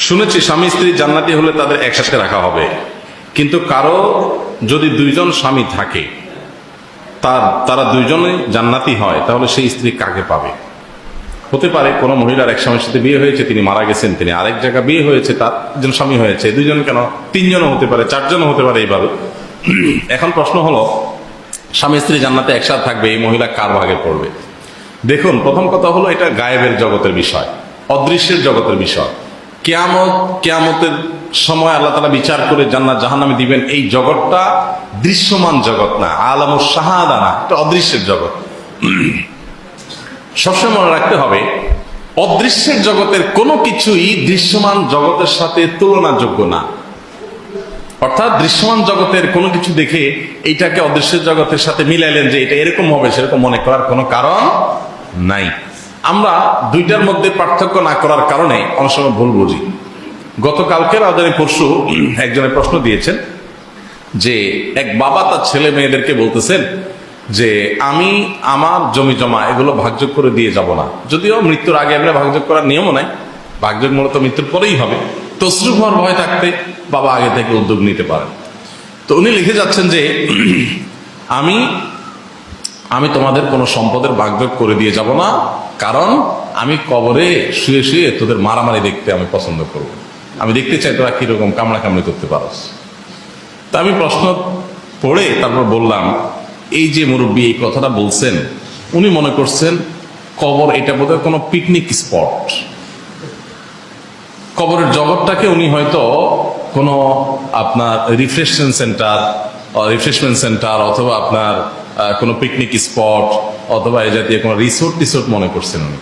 শুনেছি স্বামী স্ত্রী জান্নাতি হলে তাদের একসাথে রাখা হবে। কিন্তু কারও যদি দুইজন স্বামী থাকে, তার, তারা দুইজনে জান্নাতি হয়, তাহলে সেই স্ত্রী কাকে পাবে? হতে পারে কোনো মহিলার এক স্বামীর সাথে বিয়ে হয়েছে, তিনি মারা গেছেন, তিনি আরেক জায়গায় বিয়ে হয়েছে, তার একজন স্বামী হয়েছে, দুইজন কেন? তিনজনও হতে পারে, চারজনও হতে পারে এইভাবে। এখন প্রশ্ন হলো, স্বামী স্ত্রী জান্নাতে একসাথে থাকবে, এই মহিলা কার ভাগে পড়বে? দেখুন, প্রথম কথা হলো এটা গায়েবের জগতের বিষয়, অদৃশ্যের জগতের বিষয়। কেয়ামত, কেয়ামতের সময় আল্লাহ তালা বিচার করে জান্নাত জাহান্নামে দিবেন। এই জগৎটা দৃশ্যমান জগৎ না, আলম শাহাদা না এটা অদৃশ্যের জগৎ। সবসময় মনে রাখতে হবে, অদৃশ্যের জগতের কোনো কিছুই দৃশ্যমান জগতের সাথে তুলনাযোগ্য না। অর্থাৎ দৃশ্যমান জগতের কোনো কিছু দেখে এইটাকে অদৃশ্যের জগতের সাথে মিলাইলেন যে এটা এরকম হবে, সেরকম মনে করার কোনো কারণ নাই। আমরা দুইটার মধ্যে পার্থক্য না করার কারণে অনেক সময় ভুল বুঝি। গতকালকে রাজধানী পরশু একজনের প্রশ্ন দিয়েছেন যে, এক বাবা তার ছেলে মেয়েদেরকে বলতেছেন যে, আমি আমার জমি জমা এগুলো ভাগযোগ করে দিয়ে যাব না। যদিও মৃত্যুর আগে আমরা ভাগযোগ করার নিয়মও নাই, ভাগযোগ মূলত মৃত্যুর পরেই হবে। তসরুপ হওয়ার ভয় থাকতে বাবা আগে থেকে উদ্যোগ নিতে পারেন। তো উনি লিখে যাচ্ছেন যে, আমি আমি তোমাদের কোনো সম্পদের ভাগযোগ করে দিয়ে যাব না, কারণ আমি কবরে শুয়ে শুয়ে তোদের মারামারি দেখতে আমি পছন্দ করব। আমি দেখতে চাই তোরা কীরকম কামড়া কামড়ি করতে পারস। তা আমি প্রশ্ন পড়ে তারপর বললাম, এই যে মুরব্বী এই কথাটা বলছেন, উনি মনে করছেন কবর এটা বোধহয় কোনো পিকনিক স্পট। কবরের জগৎটাকে উনি হয়তো কোনো আপনার রিফ্রেশমেন্ট সেন্টার রিফ্রেশমেন্ট সেন্টার অথবা আপনার কোনো পিকনিক স্পট অথবা এ জাতীয় কোনো রিসোর্ট টিসোর্ট মনে করছেন উনি?